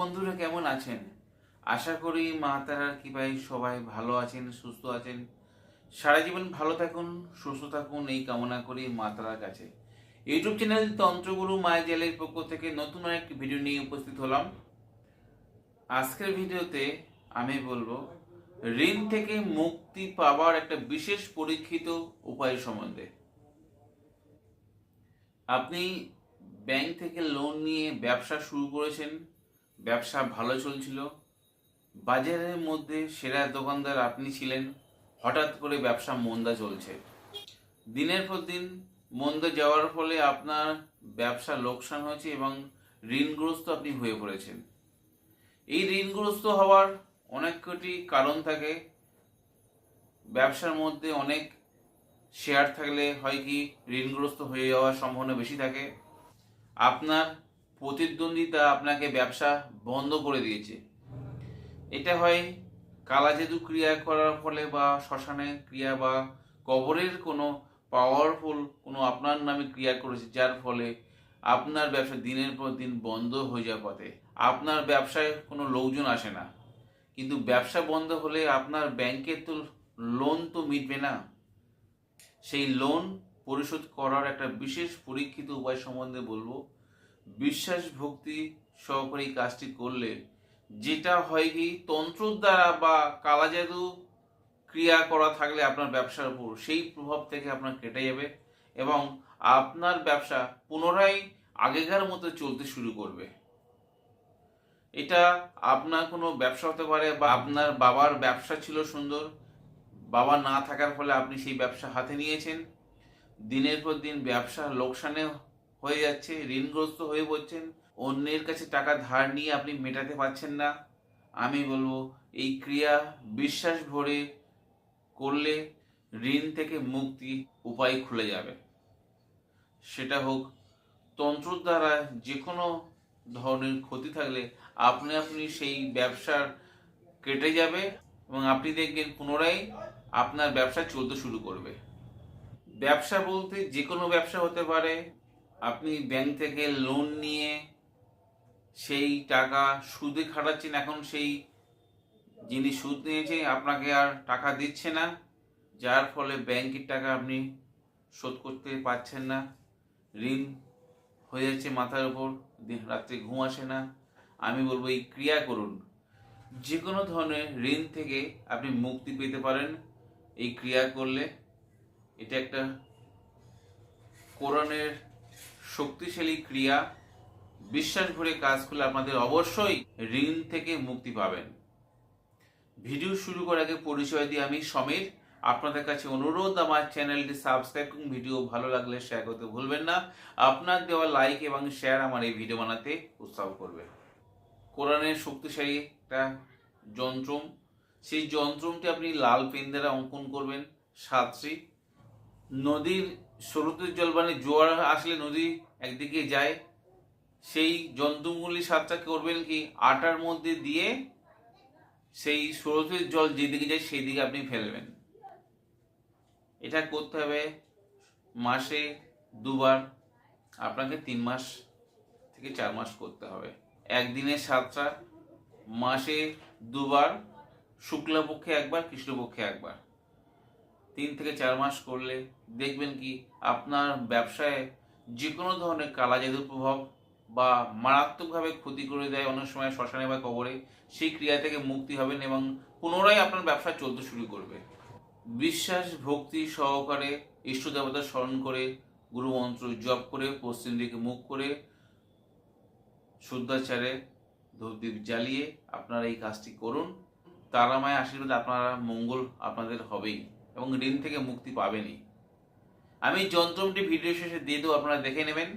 বন্ধুরা কেমন আছেন? আশা করি মা তারার কৃপায় সবাই ভালো আছেন, সুস্থ আছেন। সারা জীবন ভালো থাকুন, সুস্থ থাকুন, এই কামনা করি মা তারার কাছে। ইউটিউব চ্যানেল তন্ত্রগুরু মায়া জেলের পক্ষ থেকে নতুন একটি ভিডিও নিয়ে উপস্থিত হলাম। আজকের ভিডিওতে আমি বলব, ঋণ থেকে মুক্তি পাওয়ার একটা বিশেষ পরীক্ষিত উপায় সম্বন্ধে। আপনি ব্যাংক থেকে লোন নিয়ে ব্যবসা শুরু করেছেন ব্যবসা ভালো চলছিল। বাজারের মধ্যে সেরা দোকানদার আপনি ছিলেন। হঠাৎ করে ব্যবসা মন্দা চলছে। দিনের পর দিন মন্দা যাওয়ার ফলে আপনার ব্যবসা লোকসান হয়েছে এবং ঋণগ্রস্ত আপনি হয়ে পড়েছেন। এই ঋণগ্রস্ত হওয়ার অনেক কটি কারণ থাকে। ব্যবসার মধ্যে অনেক শেয়ার থাকলে হয় কি ঋণগ্রস্ত হয়ে যাওয়ার সম্ভাবনা বেশি থাকে। আপনার প্রতিদ্বন্দ্বিতা আপনাকে ব্যবসা বন্ধ করে দিয়েছে। এটা হয় কালাজাদু ক্রিয়া করার ফলে বা শ্মশানে ক্রিয়া বা কবরের কোনো পাওয়ারফুল কোনো আপনার নামে ক্রিয়া করেছে, যার ফলে আপনার ব্যবসা দিনের পর দিন বন্ধ হয়ে যাওয়ার পথে। আপনার ব্যবসায় কোনো লোকজন আসে না। কিন্তু ব্যবসা বন্ধ হলে আপনার ব্যাংকের তো লোন তো মিটবে না। সেই লোন পরিশোধ করার একটা বিশেষ পরীক্ষিত উপায় সম্বন্ধে বলব। বিশ্বাস ভক্তি সহকারী কাজটি করলে যেটা হয় কি, তন্ত্রর দ্বারা বা কালাজাদু ক্রিয়া করা থাকলে আপনার ব্যবসার উপর সেই প্রভাব থেকে আপনার কেটে যাবে এবং আপনার ব্যবসা পুনরায় আগেকার মতো চলতে শুরু করবে। এটা আপনার কোনো ব্যবসা হতে পারে বা আপনার বাবার ব্যবসা ছিল সুন্দর, বাবা না থাকার ফলে আপনি সেই ব্যবসা হাতে নিয়েছেন। দিনের পর দিন ব্যবসা লোকসানে হয়ে যাচ্ছে, ঋণগ্রস্ত হয়ে পড়ছেন, অন্যের কাছে টাকা ধার নিয়ে আপনি মেটাতে পারছেন না। আমি বলব, এই ক্রিয়া বিশ্বাস ভরে করলে ঋণ থেকে মুক্তি উপায় খুলে যাবে। সেটা হোক, তন্ত্রর দ্বারা যে কোনো ধরনের ক্ষতি থাকলে আপনি আপনি সেই ব্যবসার কেটে যাবে এবং আপনি দেখবেন পুনরায় আপনার ব্যবসা চলতে শুরু করবে। ব্যবসা বলতে যে কোনো ব্যবসা হতে পারে আপনি ব্যাংক থেকে লোন নিয়ে সেই টাকা সুদে খাটাচ্ছেন, এখন সেই যিনি সুদ নিয়েছে আপনাকে আর টাকা দিচ্ছে না, যার ফলে ব্যাংকের টাকা আপনি শোধ করতে পারছেন না। ঋণ হয়ে যাচ্ছে মাথার উপর রাত্রে ঘুম আসে না। আমি বলব, এই ক্রিয়া করুন। যে কোনো ধরনের ঋণ থেকে আপনি মুক্তি পেতে পারেন। এই ক্রিয়া করলে এটা একটা কোরআনের শক্তিশালী ক্রিয়া, বিশ্বাস ভরে কাজ করলে আপনাদের অবশ্যই ঋণ থেকে মুক্তি পাবেন। ভিডিও শুরু করার আগে পরিচয় দিয়ে আমি সমীর। আপনাদের কাছে অনুরোধ, আমার চ্যানেলটি সাবস্ক্রাইব এবং ভিডিও ভালো লাগলে শেয়ার করতে ভুলবেন না। আপনার দেওয়া লাইক এবং শেয়ার আমার এই ভিডিও বানাতে উৎসাহ করবে কোরআনের শক্তিশালী একটা যন্ত্রম। সেই যন্ত্রমটি আপনি লাল পেন দ্বারা অঙ্কন করবেন। সাতটি। নদীর স্রোতের জল মানে জোয়ার আসলে নদী একদিকে যায়, সেই যন্ত্রগুলি সাতটা করবেন কি? আটার মধ্যে দিয়ে সেই স্রোতের জল যেদিকে যায় সেই দিকে আপনি ফেলবেন। এটা করতে হবে মাসে দুবার, আপনাকে তিন মাস থেকে চার মাস করতে হবে। একদিনে সাতটা, মাসে দুবার, শুক্লাপক্ষে একবার, কৃষ্ণপক্ষে একবার। তিন থেকে চার মাস করলে দেখবেন কি আপনার ব্যবসায় যে কোনো ধরনের কালাজাদুর প্রভাব বা মারাত্মকভাবে ক্ষতি করে দেয় অনেক সময় শ্মশানে বা কবরে, সেই ক্রিয়া থেকে মুক্তি হবেন এবং পুনরায় আপনার ব্যবসা চলতে শুরু করবে। বিশ্বাস, ভক্তি সহকারে ইষ্ট দেবতা স্মরণ করে, গুরু মন্ত্র জপ করে, পশ্চিম দিকে মুখ করে, শুদ্ধাচারে ধূপদীপ জ্বালিয়ে আপনারা এই কাজটি করুন। তারামায় আশীর্বাদ আপনারা মঙ্গল আপনাদের হবেই। এবং ঋণ থেকে মুক্তি পাবেনই। আমি যন্ত্রটি ভিডিও শেষে দিয়ে দেবো, আপনারা দেখে নেবেন।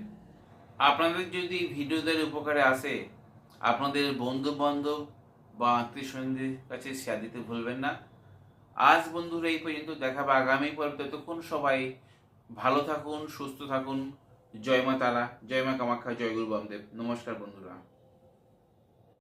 আপনাদের যদি ভিডিওদের উপকারে আসে, আপনাদের বন্ধু বান্ধব বা আত্মীয় স্বজনদের কাছে শেয়ার দিতে ভুলবেন না। আজ বন্ধুরা এই পর্যন্ত দেখাবো। আগামী পর্ব ততক্ষণ সবাই ভালো থাকুন, সুস্থ থাকুন। জয় মা তারা, জয় মা কামাখ্যা, জয় গুরু বামদেব। নমস্কার বন্ধুরা।